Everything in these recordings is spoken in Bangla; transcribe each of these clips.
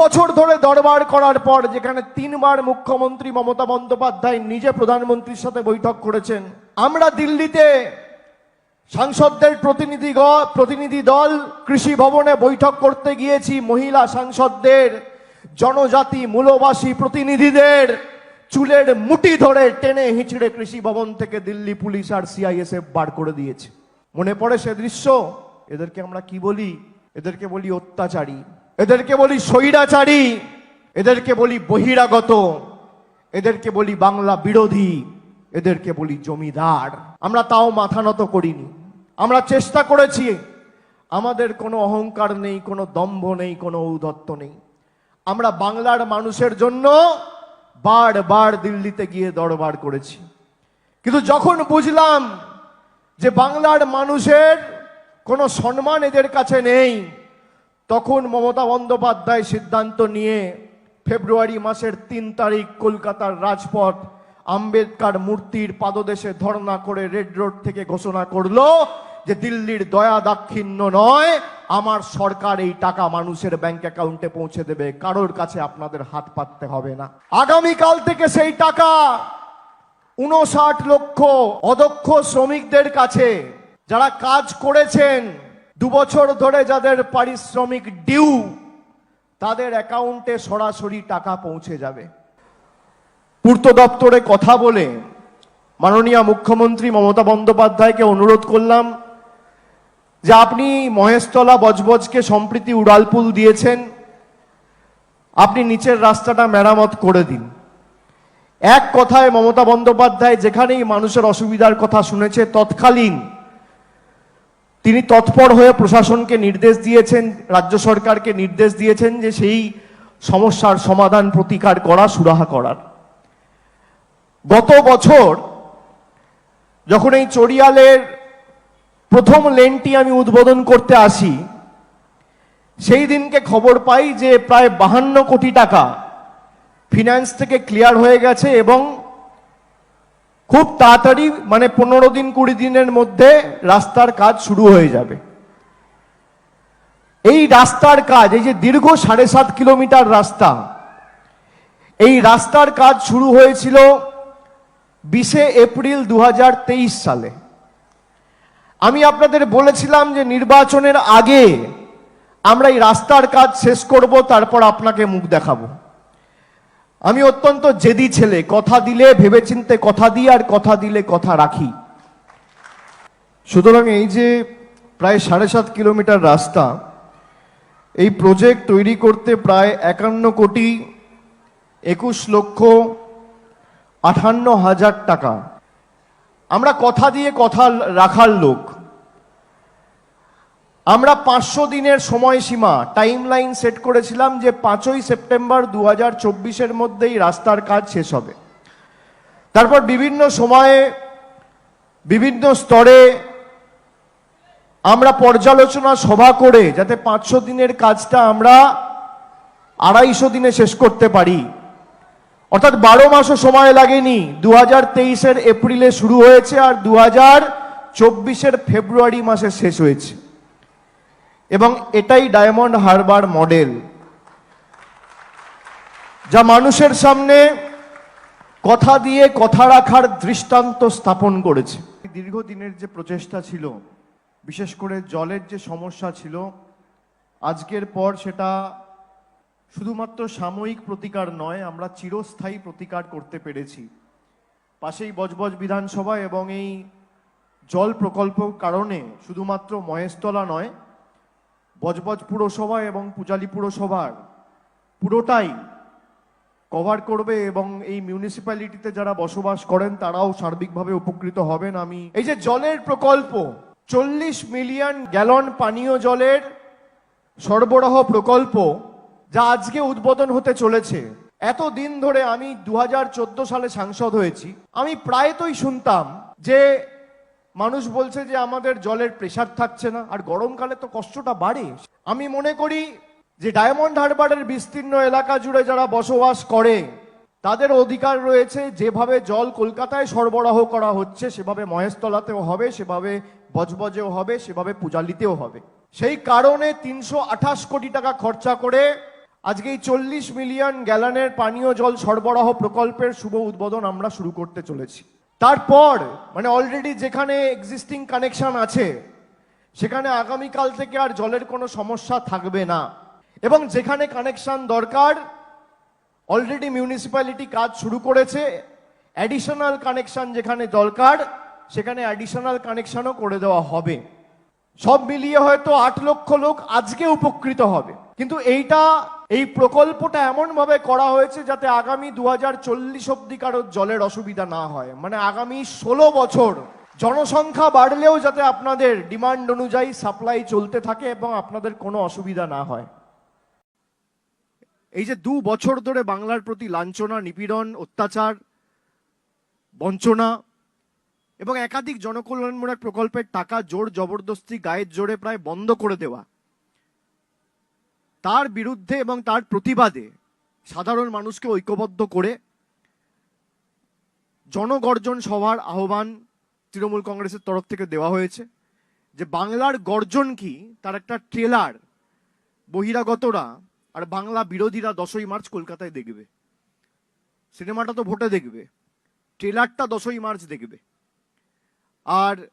বছর ধরে দরবার করার পর যেখানে তিনবার মুখ্যমন্ত্রী মমতা বন্দ্যোপাধ্যায় নিজে প্রধানমন্ত্রীর সাথে বৈঠক করেছেন, আমরা দিল্লিতে সাংসদদের প্রতিনিধি প্রতিনিধি দল, কৃষি ভবনে বৈঠক করতে গিয়েছি, মহিলা সাংসদদের, জনজাতি মূলবাসী প্রতিনিধিদের, চুলের মুটি ধরে টেনে হিঁচড়ে কৃষি ভবন থেকে দিল্লি পুলিশ আর সিআইএসএফ বার করে দিয়েছে। মনে পড়ে সে দৃশ্য? এদেরকে আমরা কি বলি? এদেরকে বলি অত্যাচারী। এদেরকে বলি স্বৈরাচারী, এদেরকে বলি বহিরাগত, এদেরকে বলি বাংলা বিরোধী, এদেরকে বলি জমিদার। আমরা তাও মাথা নত করিনি। আমরা চেষ্টা করেছি। আমাদের কোনো অহংকার নেই, কোনো দম্ভ নেই, কোনো ঔদত্ত নেই। আমরা বাংলার মানুষের জন্য বারবার দিল্লিতে গিয়ে দরবার করেছি। কিন্তু যখন বুঝলাম যে বাংলার মানুষের কোনো সম্মান এদের কাছে নেই তখন মমতা বন্দ্যোপাধ্যায় সিদ্ধান্ত নিয়ে ফেব্রুয়ারি মাসের তিন তারিখ কলকাতার রাজপথ আম্বেদকার মূর্তির পাদদেশে ধর্ণা করে রেড রোড থেকে ঘোষণা করল যে দিল্লির দয়া দাক্ষিণ্য নয়, আমার সরকার এই টাকা মানুষের ব্যাংক অ্যাকাউন্টে পৌঁছে দেবে, কারোর কাছে আপনাদের হাত পাততে হবে না। আগামীকাল থেকে সেই টাকা উনষাট লক্ষ অদক্ষ শ্রমিকদের কাছে, যারা কাজ করেছেন দু বছর ধরে যাদের পারিশ্রমিক ডিউ, তাদের অ্যাকাউন্টে সরাসরি টাকা পৌঁছে যাবে। পূর্ত দপ্তরে কথা বলে মাননীয় মুখ্যমন্ত্রী মমতা বন্দ্যোপাধ্যায়কে অনুরোধ করলাম যে আপনি মহেশতলা বজবজকে সম্প্রীতি উড়ালপুল দিয়েছেন, আপনি নিচের রাস্তাটা মেরামত করে দিন। এক কথায় মমতা বন্দ্যোপাধ্যায় যেখানেই মানুষের অসুবিধার কথা শুনেছে, তৎকালীন তিনি তৎপর হয়ে প্রশাসনকে নির্দেশ দিয়েছেন, রাজ্য সরকারকে নির্দেশ দিয়েছেন যে সেই সমস্যার সমাধান প্রতিকার করা, সুরাহা করার। গত বছর যখন এই চড়িয়ালের প্রথম লেনটি আমি উদ্বোধন করতে আসি, সেই দিনকে খবর পাই যে প্রায় বাহান্ন কোটি টাকা ফিনান্স থেকে ক্লিয়ার হয়ে গেছে এবং খুব তাড়াতাড়ি মানে পনেরো দিন, কুড়ি দিনের মধ্যে রাস্তার কাজ শুরু হয়ে যাবে। এই রাস্তার কাজ, এই যে দীর্ঘ সাড়ে সাত কিলোমিটার রাস্তা, এই রাস্তার কাজ শুরু হয়েছিল বিশে এপ্রিল দু হাজার তেইশ সালে। আমি আপনাদের বলেছিলাম যে নির্বাচনের আগে আমরা এই রাস্তার কাজ শেষ করব, তারপর আপনাকে মুখ দেখাবো। আমি অত্যন্ত জেদি ছেলে, কথা দিলে ভেবেচিন্তে কথা দিই আর কথা দিলে কথা রাখি। সুতরাং এই যে প্রায় সাড়ে সাত কিলোমিটার রাস্তা, এই প্রজেক্ট তৈরি করতে প্রায় একান্ন কোটি একুশ লক্ষ আঠান্ন হাজার টাকা। আমরা কথা দিয়ে কথা রাখার লোক। আমরা পাঁচশো দিনের সময়সীমা টাইম লাইন সেট করেছিলাম যে পাঁচই সেপ্টেম্বর দু হাজার চব্বিশের মধ্যেই রাস্তার কাজ শেষ হবে। তারপর বিভিন্ন সময়ে, বিভিন্ন স্তরে আমরা পর্যালোচনা সভা করে যাতে পাঁচশো দিনের কাজটা আমরা আড়াইশো দিনে শেষ করতে পারি। অর্থাৎ বারো মাসও সময় লাগেনি। দু হাজার তেইশের এপ্রিলে শুরু হয়েছে আর দু হাজার চব্বিশের ফেব্রুয়ারি মাসে শেষ হয়েছে। এবং এটাই ডায়মন্ড হারবার মডেল, যা মানুষের সামনে কথা দিয়ে কথা রাখার দৃষ্টান্ত স্থাপন করেছে। দীর্ঘদিনের যে প্রচেষ্টা ছিল, বিশেষ করে জলের যে সমস্যা ছিল, আজকের পর সেটা শুধুমাত্র সাময়িক প্রতিকার নয়, আমরা চিরস্থায়ী প্রতিকার করতে পেরেছি। পাশেই বজবজ বিধানসভা এবং এই জল প্রকল্প কারণে শুধুমাত্র মহেশতলা নয় বজবজ পুরসভা এবং পূজালি পুরসভার পুরোটাই কভার করবে এবং এই মিউনিসিপ্যালিটিতে যারা বসবাস করেন, তারাও সার্বিকভাবে উপকৃত হবেন। আমি এই যে জলের প্রকল্প, চল্লিশ মিলিয়ন গ্যালন পানীয় জলের সরবরাহ প্রকল্প যা আজকে উদ্বোধন হতে চলেছে, এত দিন ধরে আমি দু হাজার চোদ্দ সালে সাংসদ হয়েছি। আমি প্রায়তই শুনতাম যে মানুষ বলছে যে আমাদের জলের প্রেশার থাকছে না, আর গরমকালে তো কষ্টটা বাড়ে। আমি মনে করি যে ডায়মন্ড হারবারের বিস্তীর্ণ এলাকা জুড়ে যারা বসবাস করে, তাদের অধিকার রয়েছে যেভাবে জল কলকাতায় সরবরাহ করা হচ্ছে, সেভাবে মহেশতলাতেও হবে, সেভাবে বজবজেও হবে, সেভাবে পূজালিতেও হবে। সেই কারণে তিনশো আঠাশ কোটি টাকা খরচা করে আজকে এই চল্লিশ মিলিয়ন গ্যালানের পানীয় জল সরবরাহ প্রকল্পের শুভ উদ্বোধন আমরা শুরু করতে চলেছি। তারপর মানে অলরেডি যেখানে এক্সিস্টিং কানেকশন আছে, সেখানে আগামীকাল থেকে আর জলের কোনো সমস্যা থাকবে না। এবং যেখানে কানেকশন দরকার অলরেডি মিউনিসিপ্যালিটি কাজ শুরু করেছে অ্যাডিশনাল কানেকশন যেখানে দরকার, সেখানে অ্যাডিশনাল কানেকশনও করে দেওয়া হবে। সব মিলিয়ে হয়তো আট লক্ষ লোক আজকে উপকৃত হবে। কিন্তু এইটা এই প্রকল্পটা এমন ভাবে করা হয়েছে যাতে আগামী দু হাজার চল্লিশ অব্দি কারোর জলের অসুবিধা না হয়। মানে আগামী ষোলো বছর জনসংখ্যা বাড়লেও যাতে আপনাদের ডিমান্ড অনুযায়ী সাপ্লাই চলতে থাকে এবং আপনাদের কোনো অসুবিধা না হয়। এই যে দু বছর ধরে বাংলার প্রতি লাঞ্ছনা, নিপীড়ন, অত্যাচার, বঞ্চনা এবং একাধিক জনকল্যাণমূলক প্রকল্পের টাকা জোর জবরদস্তি, গায়ের জোরে প্রায় বন্ধ করে দেওয়া। তার বিরুদ্ধে এবং তার প্রতিবাদে সাধারণ মানুষকে ঐক্যবদ্ধ করে জনগর্জন সভার আহ্বান তৃণমূল কংগ্রেসের তরফ থেকে দেওয়া হয়েছে যে বাংলার গর্জন কি? তার একটা ট্রেলার বহিরাগতরা আর বাংলা বিরোধীরা দশই মার্চ কলকাতায় দেখবে। সিনেমাটা তো ভোটে দেখবে। ট্রেলারটা দশই মার্চ দেখবে। আর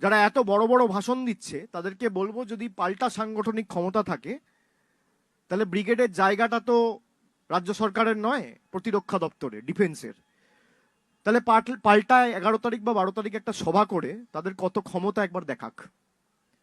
যারা এত বড় বড় ভাষণ দিচ্ছে, তাদেরকে বলব যদি পাল্টা সাংগঠনিক ক্ষমতা থাকে তাহলে ব্রিগেডের জায়গাটা তো রাজ্য সরকারের নয়, প্রতিরক্ষা দপ্তরে ডিফেন্সের। তাহলে পাল্ট- পাল্টায় এগারো তারিখ বা বারো তারিখ একটা সভা করে তাদের কত ক্ষমতা একবার দেখাক।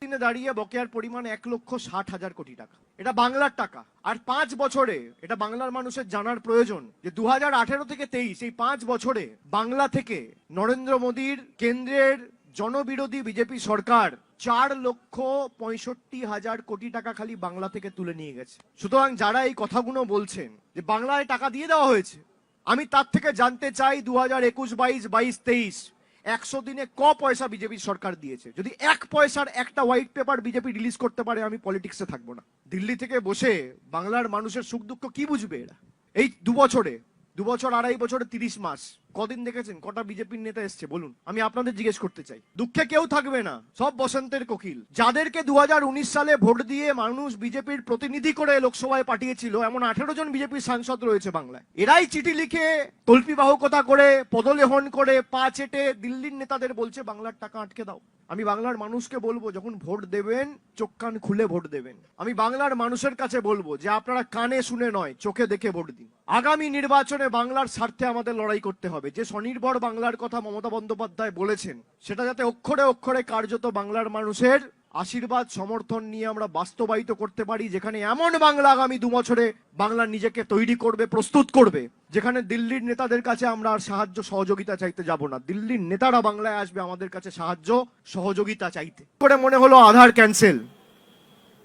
দিনে দাঁড়িয়ে বকেয়ার পরিমাণ এক লক্ষ ষাট হাজার কোটি টাকা। এটা বাংলার টাকা। আর পাঁচ বছরে, এটা বাংলার মানুষের জানার প্রয়োজন যে দু হাজার আঠেরো থেকে তেইশ, এই পাঁচ বছরে বাংলা থেকে নরেন্দ্র মোদীর কেন্দ্রের জনবিরোধী বিজেপি সরকার চার লক্ষ পঁয়ষট্টি হাজার কোটি টাকা খালি বাংলা থেকে তুলে নিয়ে গেছে। সুতরাং যারা এই কথাগুলো বলছেন যে বাংলায় টাকা দিয়ে দেওয়া হয়েছে, আমি তার থেকে জানতে চাই দু হাজার একুশ, বাইশ বাইশ, তেইশ, একশো দিনে ক পয়সা বিজেপি সরকার দিয়েছে? যদি এক পয়সার একটা হোয়াইট পেপার বিজেপি রিলিজ করতে পারে, আমি পলিটিক্সে থাকব না। দিল্লি থেকে বসে বাংলার মানুষের সুখ দুঃখ কি বুঝবে এরা? এই দু বছরে, দু বছর, আড়াই বছরে, তিরিশ মাস কদিন দেখেছেন? কটা বিজেপির নেতা এসছে, বলুন। আমি আপনাদের জিজ্ঞেস করতে চাই। দুঃখে কেউ থাকবে না, সব বসন্তের কোকিল। যাদেরকে দু হাজার উনিশ সালে ভোট দিয়ে মানুষ বিজেপির প্রতিনিধি করে লোকসভায় পাঠিয়েছিল, এমন আঠেরো জন বিজেপির সাংসদ রয়েছে বাংলায়। এরাই চিঠি লিখে তল্পি বাহকতা করে, পদলেহন করে, পা চেটে দিল্লির নেতাদের বলছে, বাংলার টাকা আটকে দাও। আমি বাংলার মানুষকে বলব, যখন ভোট দেবেন, চোখ কান খুলে ভোট দেবেন। আমি বাংলার মানুষের কাছে বলব যে, আপনারা কানে শুনে নয়, চোখে দেখে ভোট দিন। আগামী নির্বাচনে বাংলার স্বার্থে আমাদের লড়াই করতে হবে। যে স্বনির্ভর বাংলার কথা মমতা বন্দ্যোপাধ্যায় বলেছেন, সেটা যাতে অক্ষরে অক্ষরে কার্যত বাংলার মানুষের আশীর্বাদ, সমর্থন নিয়ে আমরা বাস্তবায়িত করতে পারি, যেখানে এমন বাংলা আগামী দু বছরে বাংলা নিজেকে তৈরি করবে, প্রস্তুত করবে, যেখানে দিল্লির নেতাদের কাছে আমরা আর সাহায্য, সহযোগিতা চাইতে যাব না। দিল্লির নেতারা বাংলায় আসবে, আমাদের কাছে সাহায্য, সহযোগিতা চাইতে। করে মনে হলো আধার ক্যান্সেল।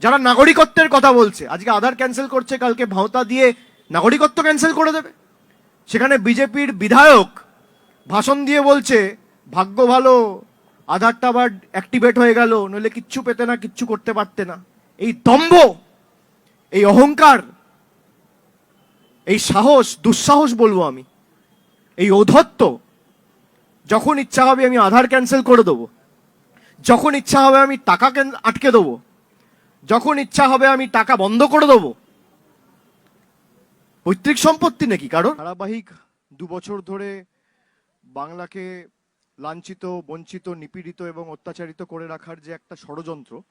যারা নাগরিকত্বের কথা বলছে, আজকে আধার ক্যান্সেল করছে, কালকে ভাওতা দিয়ে নাগরিকত্ব ক্যান্সেল করে দেবে। সেখানে বিজেপির বিধায়ক ভাষণ দিয়ে বলছে, ভাগ্য ভালো আধারটা আবার অ্যাক্টিভেট হয়ে গেল, নইলে কিচ্ছু পেতে না, কিচ্ছু করতে পারতে না। এই দম্ভ, এই অহংকার, এই সাহস, দুঃসাহস বলব আমি। এই ঔদ্ধত্য, যখন ইচ্ছা হবে আমি আধার ক্যান্সেল করে দেবো। যখন ইচ্ছা হবে আমি টাকা আটকে দেবো। যখন ইচ্ছা হবে আমি টাকা বন্ধ করে দেবো। পৈতৃক সম্পত্তি নাকি কারণ ধারাবাহিক দু বছর ধরে বাংলাকে লাঞ্ছিত, বঞ্চিত, নিপীড়িত এবং অত্যাচারিত করে রাখার যে একটা ষড়যন্ত্র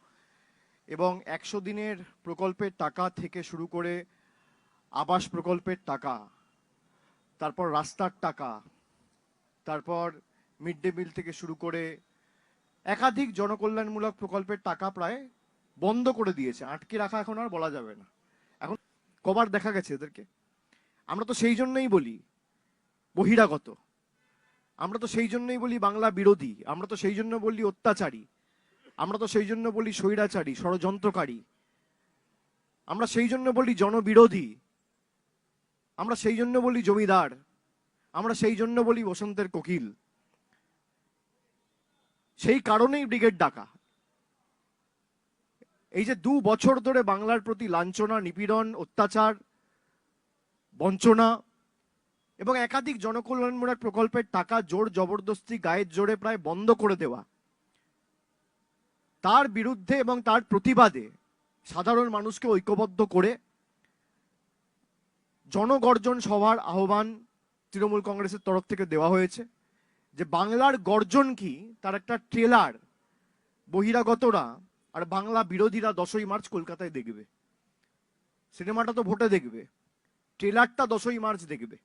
এবং একশো দিনের প্রকল্পের টাকা থেকে শুরু করে আবাস প্রকল্পের টাকা, তারপর রাস্তার টাকা, তারপর মিড ডে মিল থেকে শুরু করে একাধিক জনকল্যাণমূলক প্রকল্পের টাকা প্রায় বন্ধ করে দিয়েছে। আটকে রাখা এখন আর বলা যাবে না। এখন কবার দেখা গেছে এদেরকে? আমরা তো সেই জন্যই বলি বহিরাগত। আমরা তো সেই জন্যই বলি বাংলা বিরোধী। আমরা তো সেই জন্য বলি অত্যাচারী। আমরা তো সেই জন্য বলি স্বৈরাচারী, ষড়যন্ত্রকারী। আমরা সেই জন্য বলি জনবিরোধী। আমরা সেই জন্য বলি জমিদার। আমরা সেই জন্য বলি বসন্তের কোকিল। সেই কারণেই ব্রিগেড ডাকা। এই যে দু বছর ধরে বাংলার প্রতি লাঞ্ছনা, নিপীড়ন, অত্যাচার বঞ্চনা এবং একাধিক জনকল্যাণমূলক প্রকল্পের টাকা জোর জবরদস্তি গায়ের জোরে প্রায় বন্ধ করে দেওয়া। তার বিরুদ্ধে এবং তার প্রতিবাদে সাধারণ মানুষকে ঐক্যবদ্ধ করে জনগর্জন সভার আহ্বান তৃণমূল কংগ্রেসের তরফ থেকে দেওয়া হয়েছে যে বাংলার গর্জন কি, তার একটা ট্রেলার বহিরাগতরা আর বাংলা বিরোধীরা দশই মার্চ কলকাতায় দেখবে। সিনেমাটা তো ভোটে দেখবে। ট্রেলারটা দশই মার্চ দেখবে।